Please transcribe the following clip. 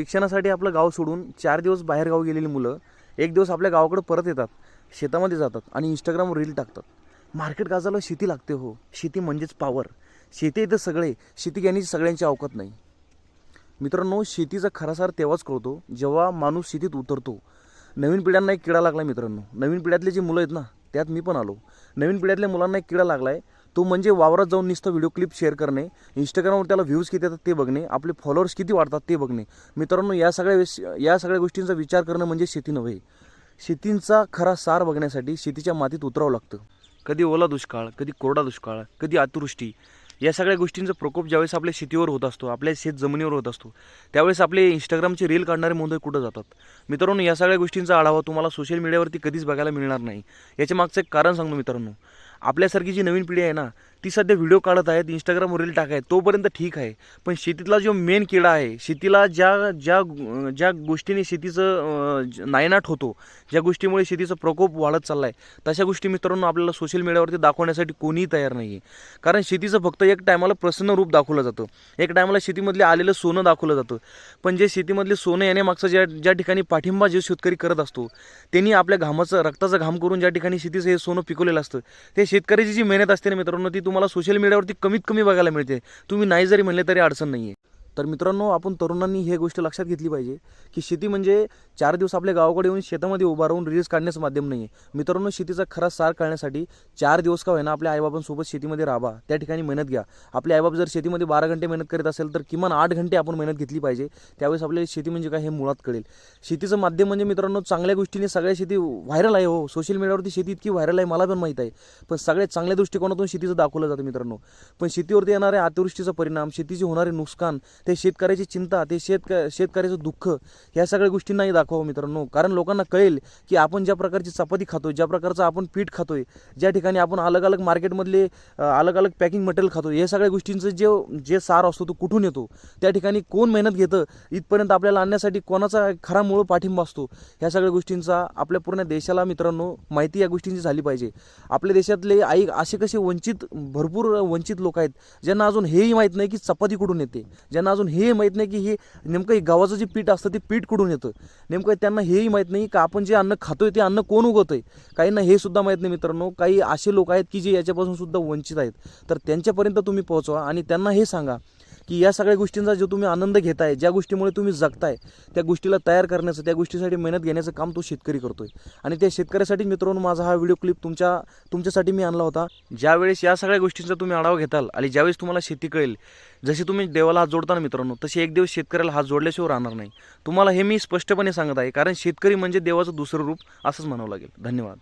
शिक्षणासाठी आपलं गाव सोडून चार दिवस बाहेरगाव गेलेली मुलं एक दिवस आपल्या गावाकडे परत येतात शेतामध्ये जातात आणि इंस्टाग्रामवर रील टाकतात. मार्केट गाजाला शेती लागते हो. शेती म्हणजेच पावर शेती इथं सगळे शेती घेण्याची सगळ्यांची अवकात नाही. मित्रांनो शेतीचा खरासार तेव्हाच कळतो जेव्हा माणूस शेतीत उतरतो. नवीन पिढ्यांना एक किडा लागला मित्रांनो. नवीन पिढ्यातले जे मुलं आहेत ना त्यात मी पण आलो. नवीन पिढ्यातल्या मुलांना एक किडा लागला आहे तो म्हणजे वावरात जाऊन नुसतं व्हिडिओ क्लिप शेअर करणे इंस्टाग्रामवर त्याला व्ह्यूज किती येतात ते बघणे आपले फॉलोअर्स किती वाढतात ते बघणे. मित्रांनो या सगळ्या वेस- या सगळ्या गोष्टींचा विचार करणं म्हणजे शेती नव्हे. शेतींचा खरा सार बघण्यासाठी शेतीच्या मातीत उतरावं लागतं. कधी ओला दुष्काळ कधी कोरडा दुष्काळ कधी अतिवृष्टी या सगळ्या गोष्टींचा प्रकोप ज्यावेळेस आपल्या शेतीवर होत असतो आपल्या शेत जमिनीवर होत असतो त्यावेळेस आपले इंस्टाग्रामचे रील काढणारे मुलं कुठं जातात? मित्रांनो या सगळ्या गोष्टींचा आढावा तुम्हाला सोशल मीडियावरती कधीच बघायला मिळणार नाही. याच्या मागचं एक कारण सांगतो मित्रांनो. आपल्यासारखी जी नवीन पिढी आहे ना ती सध्या व्हिडिओ काढत आहेत इंस्टाग्रामवर रील टाकाय तोपर्यंत ठीक आहे. पण शेतीतला जो मेन किडा आहे शेतीला ज्या ज्या ज्या गोष्टीने शेतीचं नायनाट होतो ज्या गोष्टीमुळे शेतीचा प्रकोप वाढत चालला आहे तशा गोष्टी मित्रांनो आपल्याला सोशल मीडियावरती दाखवण्यासाठी कोणीही तयार नाही आहे कारण शेतीचं फक्त एक टायमाला प्रसन्न रूप दाखवलं जातं. एक टायमाला शेतीमधले आलेलं सोनं दाखवलं जातं. पण जे शेतीमधले सोनं येण्यामागचं ज्या ज्या ठिकाणी पाठिंबा जे शेतकरी करत असतो त्यांनी आपल्या घामाचं रक्ताचा घाम करून ज्या ठिकाणी शेतीचं हे सोनं पिकवलेलं असतं ते शेतकऱ्याची जी मेहनत असते ना मित्रांनो ती तुम्हाला सोशल मीडियावरती कमीत कमी बघायला मिळते. तुम्ही नाही जरी म्हणले तरी अडचण नाही आहे तर मित्रांनो आपण तरुणांनी हे गोष्ट लक्षात घेतली पाहिजे की शेती म्हणजे चार दिवस आपल्या गावाकडे येऊन शेतामध्ये उभा राहून रील्स काढण्याचं माध्यम नाही आहे मित्रांनो शेतीचा खरा सार कळण्यासाठी चार दिवस का होईना आपल्या आईबाबांसोबत शेतीमध्ये राहा. त्या ठिकाणी मेहनत घ्या. आपले आईबाप जर शेतीमध्ये बारा घंटे मेहनत करीत असेल तर किमान आठ घंटे आपण मेहनत घेतली पाहिजे. त्यावेळेस आपल्याला शेती म्हणजे काय हे मुळात कळेल. शेतीचं माध्यम म्हणजे मित्रांनो चांगल्या गोष्टीने सगळ्या शेती व्हायरल आहे हो. सोशल मीडियावरती शेती इतकी व्हायरल आहे मला पण माहीत आहे. पण सगळ्यात चांगल्या दृष्टिकोनातून शेतीचं दाखवलं जातं मित्रांनो. पण शेतीवरती येणाऱ्या अतिवृष्टीचा परिणाम शेतीचे होणारे नुकसान ते शेतकऱ्याची चिंता ते शेतक शेतकऱ्याचं दुःख ह्या सगळ्या गोष्टींनाही दाखवावं मित्रांनो. कारण लोकांना कळेल की आपण ज्या प्रकारची चपाती खातो ज्या प्रकारचं आपण पीठ खातोय ज्या ठिकाणी आपण अलग अलग मार्केटमधले अलग अलग पॅकिंग मटेरियल खातो या सगळ्या गोष्टींचं जे जे सार असतो तो कुठून येतो? त्या ठिकाणी कोण मेहनत घेतं? इथपर्यंत आपल्याला आणण्यासाठी कोणाचा खरा मूळ पाठिंबा असतो? ह्या सगळ्या गोष्टींचा आपल्या पूर्ण देशाला मित्रांनो माहिती या गोष्टींची झाली पाहिजे. आपल्या देशातले आई असे कसे वंचित भरपूर वंचित लोक आहेत ज्यांना अजून हेही माहीत नाही की चपाती कुठून येते? ज्यांना अजून हे माहीत नाही की हे नेमकं हे गव्हाचं जे पीठ असतं ते पीठ कुठून येतं? नेमकं त्यांना हेही माहीत नाही का आपण जे अन्न खातोय ते अन्न कोण उगवतं आहे काहींना हे सुद्धा माहीत नाही मित्रांनो. काही असे लोक आहेत की जे याच्यापासून सुद्धा वंचित आहेत. तर त्यांच्यापर्यंत तुम्ही पोहोचवा आणि त्यांना हे सांगा की या सगळ्या गोष्टींचा जो तुम्ही आनंद घेताय ज्या गोष्टीमुळे तुम्ही जगताय त्या गोष्टीला तयार करण्याचं त्या गोष्टीसाठी मेहनत घेण्याचं काम तो शेतकरी करतोय. आणि त्या शेतकऱ्यासाठी मित्रांनो माझा हा व्हिडिओ क्लिप तुमच्या तुमच्यासाठी मी आणला होता. ज्यावेळेस या सगळ्या गोष्टींचा तुम्ही आढावा घेताल आणि ज्यावेळेस तुम्हाला शेती कळेल जशी तुम्ही देवाला हात जोडता ना मित्रांनो तशी एक दिवस शेतकऱ्याला हात जोडल्याशिवाय राहणार नाही. तुम्हाला हे मी स्पष्टपणे सांगत आहे कारण शेतकरी म्हणजे देवाचं दुसरं रूप असंच म्हणावं लागेल. धन्यवाद.